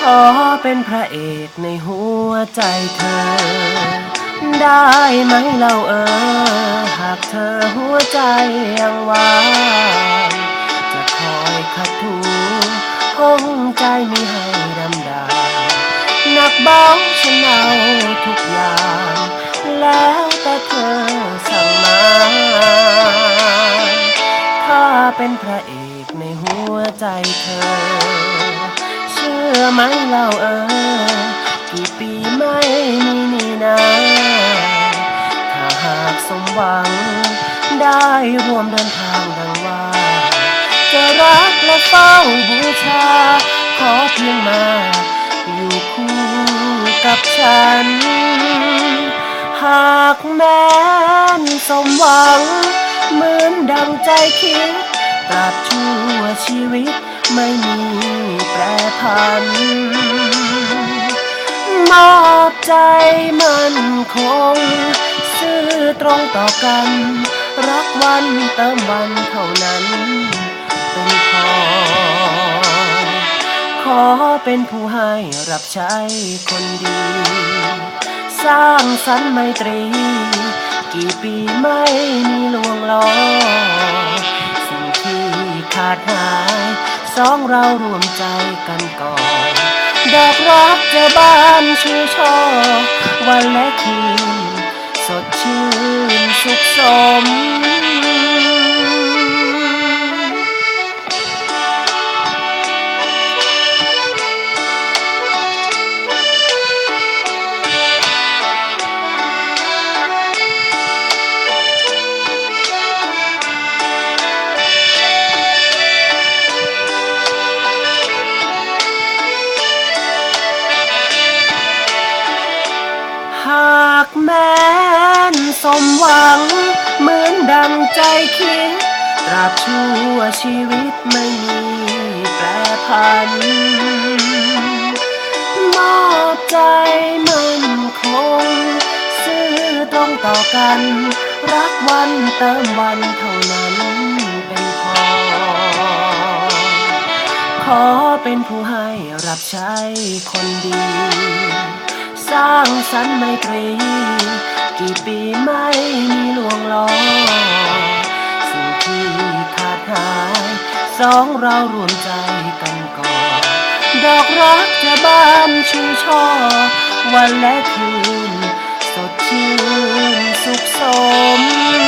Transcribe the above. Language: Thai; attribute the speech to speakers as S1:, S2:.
S1: ขอเป็นพระเอกในหัวใจเธอ ได้ไหมเล่าเออ หากเธอหัวใจยังว่างจะคอยขัดถูห้องใจมีให้ดำดาหนักเบาฉันเอาทุกอย่าง แล้วแต่เธอสั่งมาถ้าเป็นพระเอกในหัวใจเธ ไหมเล่าเออกี่ปีไม่มีนี่นาถ้าหากสมหวัง ได้ร่วมเดินทางดังว่า จะรักและเฝ้าบูชา ขอเพียงมา อยู่คู่กับฉัน หากแม้นสมหวัง เหมือนดังใจคิดตราบชั่ว ชีวิตไม่มีแปรผัน มอบใจมันคง ซื่อตรงต่อกัน รักวันเติมวันเท่านั้นเป็นพอขอเป็นผู้ให้รับใช้คนดี สร้างสรรค์ไมตรี กี่ปีไม่มีลว สองเรารวมใจกันก่อน ดอกรักจะบานชูช่อวันและคืนสดชื่นากแม้นสมหวัง เหมือนดังใจคิด ตราบชั่วชีวิตไม่มีแปรผัน มอบใจมันคง ซื่อตรงต่อกัน รักวันเติมวันเท่านั้นเป็นพอ ขอเป็นผู้ให้รับใช้คนดี สร้างสรรค์ไมตรีกี่ปีไม่มีลวงล้อสิ่งที่ขาดหาย สองเรารวมใจกันก่อน ดอกรักจะบานชูช่อ วันและคืน สดชื่นสุขสม